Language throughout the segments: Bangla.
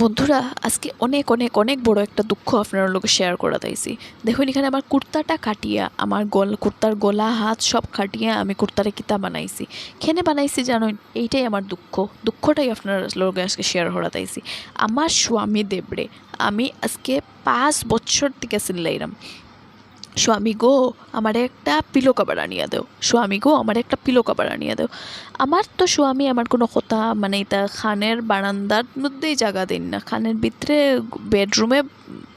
বন্ধুরা, আজকে অনেক অনেক অনেক বড় একটা দুঃখ আপনার লোকে শেয়ার করা তাইছি দেখুন, এখানে আমার কুর্তাটা কাটিয়া, আমার গল, কুর্তার গলা, হাত সব কাটিয়া আমি কুর্তারে কিতা বানাইছি। খেনে বানাইছি জানো এইটাই আমার দুঃখ। দুঃখটাই আপনার লোকে আজকে শেয়ার করা তাইছি আমার স্বামী দেবরে, আমি আজকে পাঁচ বছর থেকে চিল্লাইলাম স্বামী গো, আমার একটা পিলো কাবার আনিয়া দেও। স্বামী গো, আমার একটা পিলো কাবার আনিয়া দেও। আমার তো স্বামী আমার কোনো কথা মানে এটা খানের বারান্দার মধ্যেই জায়গা দিন না। খানের ভিতরে বেডরুমে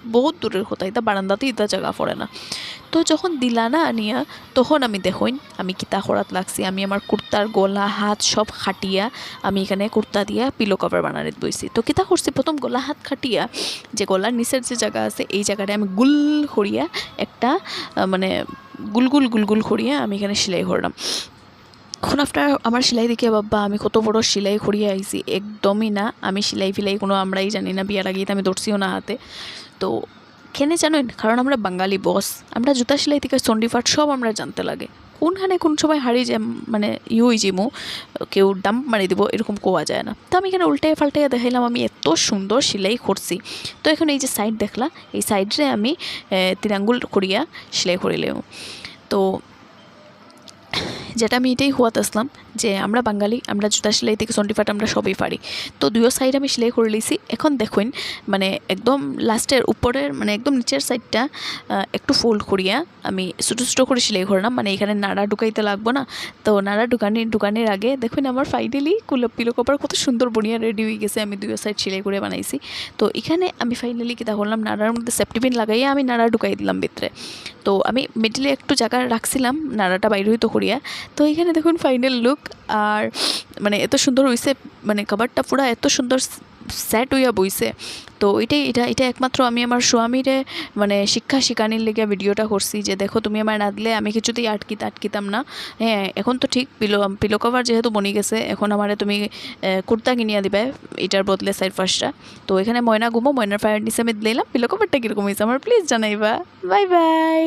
বহুত দূরের কথা, এটা বারান্দাতেই এটা জায়গা পড়ে না। তো যখন দিলা না আনিয়া, তখন আমি দেখুন আমি কিতা করাত লাগছি, আমি আমার কুর্তার গলা, হাত সব খাটিয়া, আমি এখানে কুর্তা দিয়া পিলো কভার বানানিত বইছি। তো কিতা করছি প্রথম গলা, হাত খাটিয়া, যে গলার নিচের যে জায়গা আছে, এই জায়গাটা আমি গুল করিয়া একটা মানে গুলগুল গুলগুল করিয়া আমি এখানে সেলাই করলাম এখন আপনার আমার সেলাই দেখে বাবা আমি কত বড় সেলাই করিয়ে আইছি, একদমই না। আমি সেলাই ফিলাই কোনো আমরাই জানি না বিয়ার আগেই তো আমি ধরছিও না হাতে। তো কেনে জানেন? কারণ আমরা বাঙালি বস আমরা জুতা সেলাই থেকে চণ্ডীপাঠ সব আমরা জানতে লাগে। কোনখানে কোন সময় হারিয়ে যে মানে ইউই জিমু, কেউ ডাম্প মারি দিব, এরকম কোয়া যায় না। তো আমি এখানে উল্টে ফাল্টাইয়া দেখাইলাম, আমি এত সুন্দর সেলাই করছি। তো এখন এই যে সাইড দেখলা, এই সাইডে আমি তিরাঙ্গুল করিয়া সেলাই করিলেও তো যেটা আমি এটাই হওয়াত আসলাম যে আমরা বাঙালি, আমরা জুতা সেলাই থেকে চণ্ডীপাঠ আমরা সবই পারি। তো দুয়ো সাইড আমি সেলাই করে লিছি। এখন দেখুন মানে একদম লাস্টের উপরের মানে একদম নিচের সাইডটা একটু ফোল্ড করিয়া আমি ছোটো ছোটো করে সেলাই করলাম। মানে এখানে নাড়া ঢুকাইতে লাগবো না। তো নাড়া ঢুকানি, ঢুকানির আগে দেখুন আমার ফাইনালি কুলো পিলো কপার কত সুন্দর বনিয়া রেডি হয়ে গেছে। আমি দুয়ো সাইড সেলাই করে বানাইছি। তো এখানে আমি ফাইনালি কীটা করলাম, নাড়ার মধ্যে সেফটি পিন লাগাইয়া আমি নাড়া ঢুকাই দিলাম ভিতরে। তো আমি মিডিলে একটু জায়গা রাখছিলাম, নাড়াটা বাইরে হইতো করিয়া। তো এখানে দেখুন ফাইনাল লুক আর মানে এত সুন্দর হইছে মানে কাবারটা পুরা এত সুন্দর সেট হইয়া বইছে। তো এটাই, এটা এটা একমাত্র আমি আমার স্বামীরে মানে শিক্ষা শিকানির লেগে ভিডিওটা করছি যে দেখো তুমি আমার না দিলে আমি কিছুতেই আটকিতে আটকিতাম না। হ্যাঁ এখন তো ঠিক পিলো পিলো কভার যেহেতু বনি গেছে, এখন আমারে তুমি কুর্তা কিনিয়া দিবে, এটার বদলে সাইড ফার্স্টটা তো এখানে ময়না ঘুমো, ময়নার ফায়ার নিচে আমি দিলাম পিলো কভারটা কীরকম হয়েছে আমার প্লিজ জানাইবা। Bye bye